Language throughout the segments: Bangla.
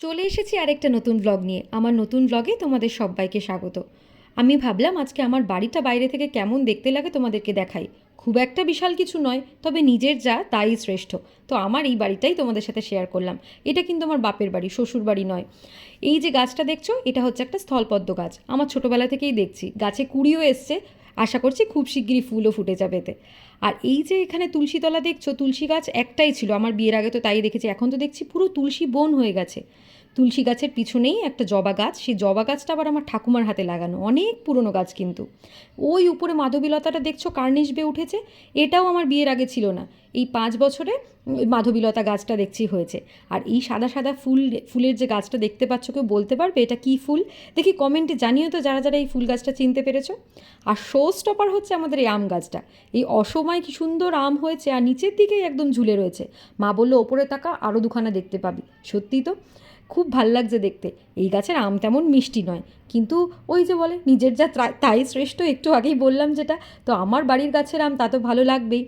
চলে এসেছি আরেকটা নতুন ব্লগ নিয়ে। আমার নতুন ব্লগে তোমাদের সবাইকে স্বাগত। আমি ভাবলাম আজকে আমার বাড়িটা বাইরে থেকে কেমন দেখতে লাগে তোমাদেরকে দেখাই। খুব একটা বিশাল কিছু নয়, তবে নিজের যা তাই শ্রেষ্ঠ। তো আমার এই বাড়িটাই তোমাদের সাথে শেয়ার করলাম। এটা কিন্তু আমার বাপের বাড়ি শ্বশুর বাড়ি নয়। এই যে গাছটা দেখছ, এটা হচ্ছে একটা স্থলপদ্ম গাছ। আমার ছোটোবেলা থেকেই দেখছি। গাছে কুড়িও এসছে আশা করছি খুব শিগগিরই ফুলও ফুটে যাবে এতে। আর এই যে এখানে তুলসীতলা দেখছ, তুলসী গাছ একটাই ছিল, আমার বিয়ের আগে তো তাই দেখেছি, এখন তো দেখছি পুরো তুলসী বন হয়ে গেছে। তুলসী গাছের পিছনেই একটা জবা গাছ। সেই জবা গাছটা আবার আমার ঠাকুমার হাতে লাগানো। অনেক পুরনো গাছ কিন্তু। ওই উপরে মাধবীলতাটা দেখছ কার্নিশ বেয়ে উঠেছে? এটাও আমার বিয়ের আগে ছিল না। এই পাঁচ বছরে মাধবীলতা গাছটা দেখছি হয়েছে। আর এই সাদা সাদা ফুল ফুলের যে গাছটা দেখতে পাচ্ছ কেউ বলতে পারবে এটা কী ফুল? দেখি কমেন্টে জানিও তো যারা যারা এই ফুল গাছটা চিনতে পেরেছ। আর শো স্টপার হচ্ছে আমাদের এই আম গাছটা। এই অসময় কি সুন্দর আম হয়েছে আর নিচের দিকেই একদম ঝুলে রয়েছে। মা বলল, ওপরে তাকা আরও দুখানা দেখতে পাবি। সত্যি তো? খুব ভালো লাগছে দেখতে। এই গাছের আম তেমন মিষ্টি নয়। কিন্তু ওই যে বলে, নিজের যা তাই শ্রেষ্ঠ, একটু আগেই বললাম যেটা, তো আমার বাড়ির গাছের আম তা তো ভালো লাগবেই।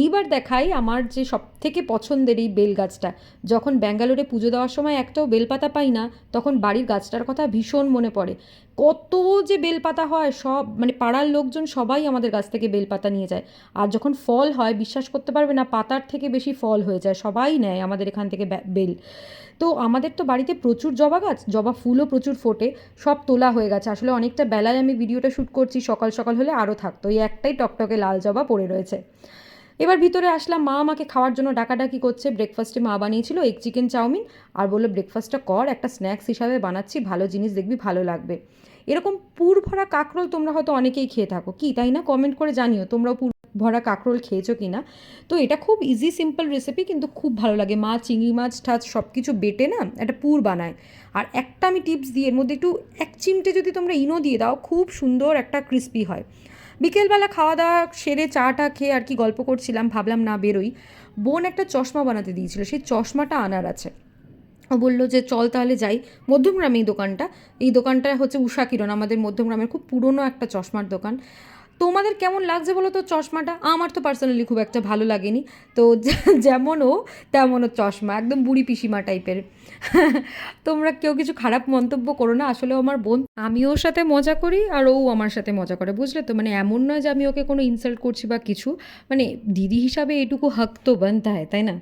এইবার দেখাই আমার যে সব থেকে পছন্দের এই বেল গাছটা। যখন ব্যাঙ্গালোরে পুজো দেওয়ার সময় একটাও বেলপাতা পাই না, তখন বাড়ির গাছটার কথা ভীষণ মনে পড়ে। কত যে বেলপাতা হয়, সব মানে পাড়ার লোকজন সবাই আমাদের গাছ থেকে বেলপাতা নিয়ে যায়। আর যখন ফল হয়, বিশ্বাস করতে পারবে না, পাতার থেকে বেশি ফল হয়ে যায়, সবাই নেয় আমাদের এখান থেকে বেল। তো আমাদের তো বাড়িতে প্রচুর জবা গাছ, জবা ফুলও প্রচুর ফোটে, সব তোলা হয়ে গেছে। আসলে অনেকটা বেলায় আমি ভিডিওটা শ্যুট করছি, সকাল সকাল হলে আরও থাকতো। এই একটাই টকটকে লাল জবা পড়ে রয়েছে। এবার ভিতরে আসলাম, মা আমাকে খাওয়ার জন্য ডাকাডাকি করছে। ব্রেকফাস্টে মা বানিয়েছিল এগ চিকেন চাউমিন আর বলল ব্রেকফাস্টটা কর, একটা স্ন্যাক্স হিসাবে বানাচ্ছি, ভালো জিনিস দেখবি, ভালো লাগবে। এরকম পুর ভরা কাঁকরোল তোমরা হয়তো অনেকেই খেয়ে থাকো। কি, তাই না? কমেন্ট করে জানিও, তোমরাও পুর ভরা কাঁকরোল খেয়েছো কি না তো এটা খুব ইজি সিম্পল রেসিপি কিন্তু খুব ভালো লাগে। মা চিংড়ি মাছ ঠাছ সব কিছু বেটে না একটা পুর বানায়। আর একটা আমি টিপস দিই, এর মধ্যে একটু এক চিমটে যদি তোমরা ইনো দিয়ে দাও, খুব সুন্দর একটা ক্রিস্পি হয়। বিকেলবেলা খাওয়া দাওয়া সেরে চাটা খেয়ে আর কি গল্প করছিলাম, ভাবলাম না বেরোই। বোন একটা চশমা বানাতে দিয়েছিল, সেই চশমাটা আনার আছে। ও বলল যে, চল তাহলে যাই। মধ্যমগ্রামে এই দোকানটা। এই দোকানটা হচ্ছে উষা কিরণ, আমাদের মধ্যমগ্রামের খুব পুরনো একটা চশমার দোকান। তোমাদের কেমন লাগছে বলো তো চশমাটা? আমার তো পার্সোনালি খুব একটা ভালো লাগেনি। তো যে- যেমন ও তেমন ও চশমা, একদম বুড়ি পিসিমা টাইপের। তোমরা কেউ কিছু খারাপ মন্তব্য করো না আসলে আমার বোন আমি ওর সাথে মজা করি আর ও আমার সাথে মজা করে, বুঝলে তো? মানে এমন নয় যে আমি ওকে কোনো ইনসাল্ট করছি বা কিছু। মানে দিদি হিসাবে এটুকু হক তো বানতে হয় তাই না?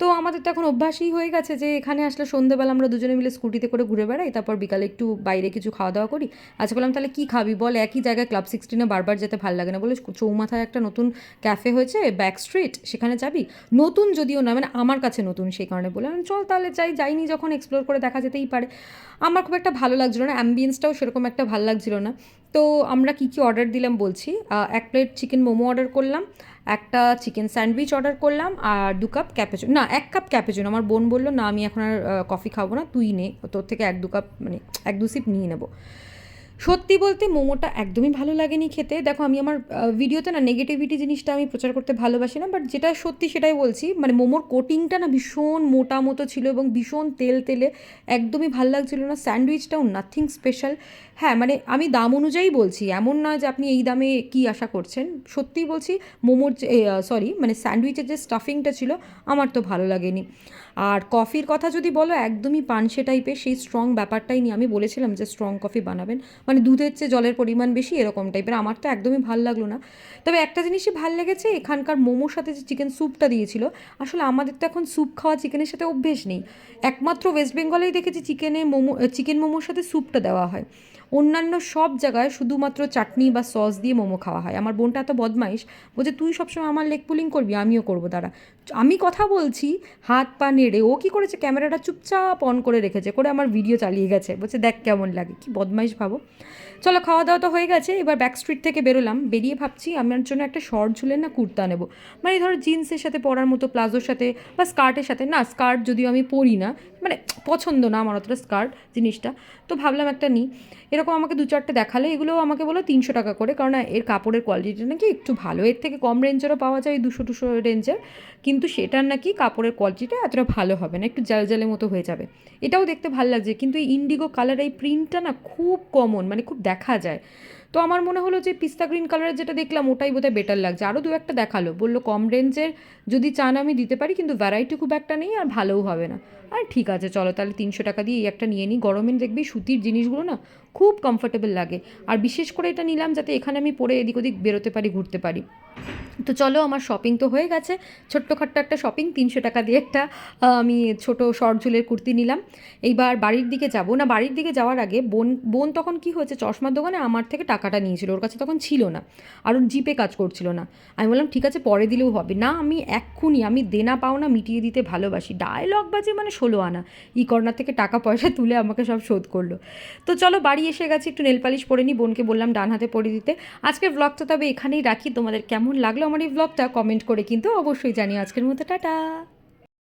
তো আমাদের তো এখন অভ্যাসই হয়ে গেছে যে এখানে আসলে সন্ধ্যেবেলা আমরা দুজনে মিলে স্কুটিতে করে ঘুরে বেড়াই, তারপর বিকালে একটু বাইরে কিছু খাওয়া দাওয়া করি। আজকে বললাম তাহলে কী খাবি বল? একই জায়গায় ক্লাব সিক্সটিনে বারবার যেতে ভালো লাগে না। বলে চৌমাথায় একটা নতুন ক্যাফে হয়েছে ব্যাক স্ট্রিট সেখানে যাবি? নতুন যদিও না মানে আমার কাছে নতুন সেই কারণে বললাম চল তাহলে যাই, যাইনি যখন এক্সপ্লোর করে দেখা যেতেই পারে। আমার খুব একটা ভালো লাগছিল না অ্যাম্বিয়েন্সটাও সেরকম একটা ভালো লাগছিল না। তো আমরা কী কী অর্ডার দিলাম বলছি? এক প্লেট চিকেন মোমো অর্ডার করলাম একটা চিকেন স্যান্ডউইচ অর্ডার করলাম আর দু কাপ ক্যাপেচুন না, এক কাপ ক্যাপেচুন আমার বোন বলল, না, আমি এখন আর কফি খাব না, তুই নে, তোর থেকে এক দু কাপ মানে এক দু সিপ নিয়ে নেব। সত্যি বলতে মোমোটা একদমই ভালো লাগেনি খেতে। দেখো, আমি আমার ভিডিওতে না নেগেটিভিটি জিনিসটা আমি প্রচার করতে ভালোবাসি না বাট যেটা সত্যি সেটাই বলছি মানে মোমোর কোটিংটা না ভীষণ মোটা মতো ছিল এবং ভীষণ তেল তেলে, একদমই ভালো লাগছিল না। স্যান্ডউইচটাও নাথিং স্পেশাল হ্যাঁ মানে আমি দাম অনুযায়ী বলছি, এমন নয় যে আপনি এই দামে কি আশা করছেন। সত্যিই বলছি, মোমোর সরি মানে স্যান্ডউইচের যে স্টাফিংটা ছিল, আমার তো ভালো লাগেনি। আর কফির কথা যদি বলো, একদমই পানসে টাইপের সেই স্ট্রং ব্যাপারটাই নিয়ে আমি বলেছিলাম যে স্ট্রং কফি বানাবেন। মানে দুধের চেয়ে জলের পরিমাণ বেশি, এরকম টাইপের আমার তো একদমই ভালো লাগল না। তবে একটা জিনিসই ভালো লেগেছে, এখানকার মোমোর সাথে যে চিকেন স্যুপটা দিয়েছিল, আসলে আমাদের তো এখন স্যুপ খাওয়া চিকেনের সাথে অভ্যেস নেই। একমাত্র ওয়েস্ট বেঙ্গলেই দেখেছি চিকেনে মোমো চিকেন মোমোর সাথে স্যুপটা দেওয়া হয়। অন্যান্য সব জায়গায় শুধুমাত্র চাটনি বা সস দিয়ে মোমো খাওয়া হয়। আমার বোনটা এত বদমাইশ, বলছে, তুই সবসময় আমার লেগ পুলিং করবি, আমিও করব, দাঁড়া। আমি কথা বলছি, হাত পা নেড়ে, ও কি করেছে, ক্যামেরাটা চুপচাপ অন করে রেখেছে, করে আমার ভিডিও চালিয়ে গেছে। বলছে, দেখ কেমন লাগে, কি বদমাইশ ভাবো। চলো খাওয়া দাওয়া তো হয়ে গেছে, এবার ব্যাক স্ট্রিট থেকে বেরোলাম, বেরিয়ে ভাবছি আমার জন্য একটা শর্ট ঝুলের না কুর্তা নেব। মানে ধরো জিন্সের সাথে পরার মতো, প্লাজোর সাথে বা স্কার্টের সাথে, না স্কার্ট যদিও আমি পরি না মানে পছন্দ না আমার অতটা স্কার্ট জিনিসটা। তো ভাবলাম একটা নিই এরকম আমাকে দু চারটে দেখালে এগুলো আমাকে বলো তিনশো টাকা করে। কারণ এর কাপড়ের কোয়ালিটিটা নাকি একটু ভালো। এর থেকে কম রেঞ্জেরও পাওয়া যায়, দুশো টুশো রেঞ্জের কিন্তু সেটার নাকি কাপড়ের কোয়ালিটিটা এতটা ভালো হবে না, একটু জাল জালের মতো হয়ে যাবে। এটাও দেখতে ভালো লাগছে। কিন্তু এই ইন্ডিগো কালার এই প্রিন্টটা না খুব কমন মানে খুব দেখা যায়। তো আমার মনে হলো যে পিস্তা গ্রিন কালারের যেটা দেখলাম, ওটাই বোধহয় বেটার লাগছে। আরও দু একটা দেখাল, বলল কম রেঞ্জের যদি চান আমি দিতে পারি, কিন্তু ভ্যারাইটি খুব একটা নেই আর ভালোও হবে না। আর ঠিক আছে, চলো তাহলে তিনশো টাকা দিয়ে এই একটা নিয়ে নিই। গরমে দেখবি সুতির জিনিসগুলো না খুব কমফোর্টেবল লাগে। আর বিশেষ করে এটা নিলাম যাতে এখানে আমি পরে এদিক ওদিক বেরোতে পারি, ঘুরতে পারি। তো চলো, আমার শপিং তো হয়ে গেছে। ছোট্টখাট্ট একটা শপিং তিনশো টাকা দিয়ে একটা আমি ছোট শর্ট কুর্তি নিলাম। এইবার বাড়ির দিকে যাব। না, বাড়ির দিকে যাওয়ার আগে বোন বোন তখন কি হয়েছে, চশমার দোকানে আমার থেকে টাকাটা নিয়েছিল। ওর কাছে তখন ছিল না। আর ওর জিপে কাজ করছিল না। আমি বললাম, ঠিক আছে, পরে দিলেও হবে। না, আমি এক্ষুনি, আমি দেনা পাওনা মিটিয়ে দিতে ভালোবাসি। ডায়লগ বাজে মানে ষোলো আনা। ই কর্নার থেকে টাকা পয়সা তুলে আমাকে সব শোধ করল। তো চলো, বাড়ি এসে গেছি, একটু নেল পালিশ পরে নিই বোনকে বললাম, ডান হাতে পরে দিতে। আজকের ব্লগটা তবে এখানেই রাখি। তোমাদের কেমন লাগল আমার এই ব্লগটা কমেন্ট করে কিন্তু অবশ্যই জানিও। আজকের মতো টাটা।